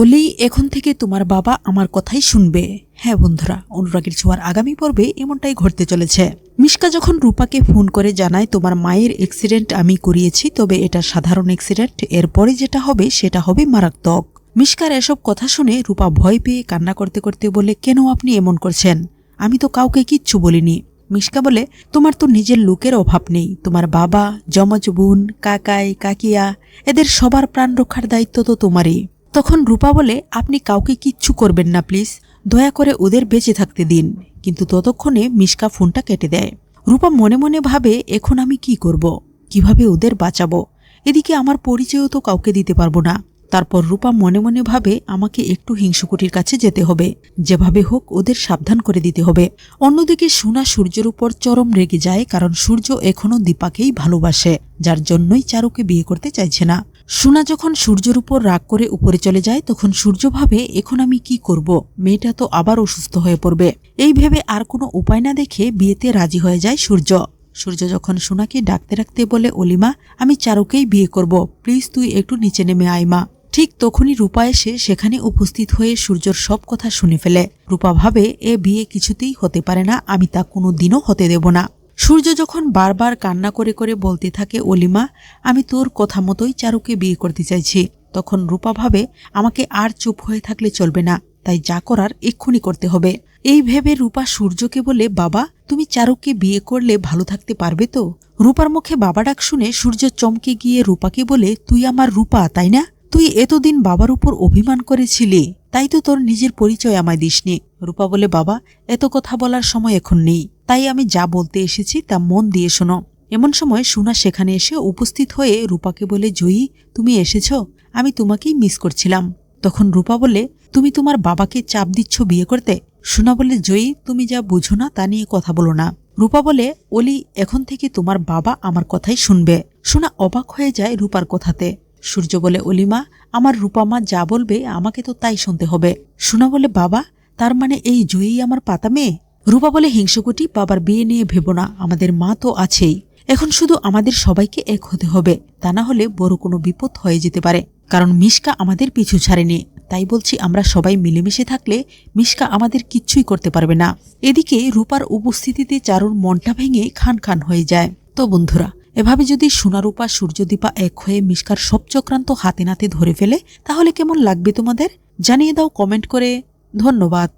ওলি এখন থেকে তোমার বাবা আমার কথাই শুনবে। হ্যাঁ বন্ধুরা, অনুরাগের ছোঁয়ার আগামী পর্বে এমনটাই ঘটতে চলেছে। মিশকা যখন রূপাকে ফোন করে জানায়, তোমার মায়ের অ্যাক্সিডেন্ট আমি করিয়েছি, তবে এটা সাধারণ অ্যাক্সিডেন্ট এরপরে যেটা হবে, সেটা হবে মারাত্মক। মিশকার এসব কথা শুনে রূপা ভয় পেয়ে কান্না করতে করতে বলে, কেন আপনি এমন করছেন? আমি তো কাউকে কিচ্ছু বলিনি। মিশকা বলে, তোমার তো নিজের লোকের অভাব নেই। তোমার বাবা, যমজ বোন, কাকাই, কাকিয়া, এদের সবার প্রাণ রক্ষার দায়িত্ব তো তোমারই। তখন রূপা বলে, আপনি কাউকে কিচ্ছু করবেন না, প্লিজ। দয়া করে ওদের বেঁচে থাকতে দিন। কিন্তু ততক্ষণে মিশকা ফোনটা কেটে দেয়। রূপা মনে মনে ভাবে, এখন আমি কি করব? কীভাবে ওদের বাঁচাবো? এদিকে আমার পরিচয়ও তো কাউকে দিতে পারব না। তারপর রূপা মনে মনে ভাবে আমাকে একটু হিংসুকুটির কাছে যেতে হবে। যেভাবে হোক ওদের সাবধান করে দিতে হবে। অন্যদিকে সোনা সূর্যের উপর চরম রেগে যায় কারণ সূর্য এখনও দীপাকেই ভালোবাসে, যার জন্যই চারুকে বিয়ে করতে চাইছে না। সোনা যখন সূর্যের উপর রাগ করে উপরে চলে যায়, তখন সূর্য ভাবে, এখন আমি কি করব? মেয়েটা তো আবার অসুস্থ হয়ে পড়বে। এই ভেবে আর কোনো উপায় না দেখে বিয়েতে রাজি হয়ে যায় সূর্য। সূর্য যখন সোনাকে ডাকতে রাখতে বলে, অলিমা, আমি চারুকেই বিয়ে করব। প্লিজ তুই একটু নিচে নেমে আয় মা। ঠিক তখনই রূপা এসে সেখানে উপস্থিত হয়ে সূর্যর সব কথা শুনে ফেলে। রূপা ভাবে, এ বিয়ে কিছুতেই হতে পারে না, আমি তা কোনো দিনও হতে দেব না। সূর্য যখন বারবার কান্না করে করে বলতে থাকে, অলিমা, আমি তোর কথা মতোই চারুকে বিয়ে করতে চাইছি। তখন রূপা ভাবে, আমাকে আর চুপ হয়ে থাকলে চলবে না, তাই যা করার এক্ষুনি করতে হবে। এই ভেবে রূপা সূর্যকে বলে, বাবা, তুমি চারুকে বিয়ে করলে ভালো থাকতে পারবে তো? রূপার মুখে বাবা ডাক শুনে সূর্য চমকে গিয়ে রূপাকে বলে, তুই আমার রূপা, তাই না? তুই এতদিন বাবার উপর অভিমান করেছিলি, তাই তো তোর নিজের পরিচয় আমায় দিসনি। রূপা বলে, বাবা, এত কথা বলার সময় এখন নেই, তাই আমি যা বলতে এসেছি তা মন দিয়ে শোনো। এমন সময় সুনা সেখানে এসে উপস্থিত হয়ে রূপাকে বলে, জয়ী, তুমি এসেছ? আমি তোমাকেই মিস করছিলাম। তখন রূপা বলে, তুমি তোমার বাবাকে চাপ দিচ্ছ বিয়ে করতে? সুনা বলে, জয়ী, তুমি যা বুঝো না তা নিয়ে কথা বলো না। রূপা বলে অলি এখন থেকে তোমার বাবা আমার কথাই শুনবে। সোনা অবাক হয়ে যায় রূপার কথাতে। সূর্য বলে, অলিমা, আমার রূপামা যা বলবে আমাকে তো তাই শুনতে হবে। সোনা বলে, বাবা, তার মানে এই জয়ী আমার পাতা মেয়ে? রূপা বলে, হিংসকুটি, বাবার বিয়ে নিয়ে ভেবো না, আমাদের মা তো আছেই। এখন শুধু আমাদের সবাইকে এক হতে হবে, তা না হলে বড় কোনো বিপদ হয়ে যেতে পারে। কারণ মিশকা আমাদের পিছু ছাড়েনি। তাই বলছি, আমরা সবাই মিলেমিশে থাকলে মিশকা আমাদের কিচ্ছুই করতে পারবে না। এদিকে রূপার উপস্থিতিতে চারুর মনটা ভেঙে খান খান হয়ে যায়। তো বন্ধুরা এভাবে যদি সোনারূপা, সূর্যদীপা এক হয়ে মিশকার সব চক্রান্ত হাতে নাতে ধরে ফেলে, তাহলে কেমন লাগবে তোমাদের? জানিয়ে দাও কমেন্ট করে। ধন্যবাদ।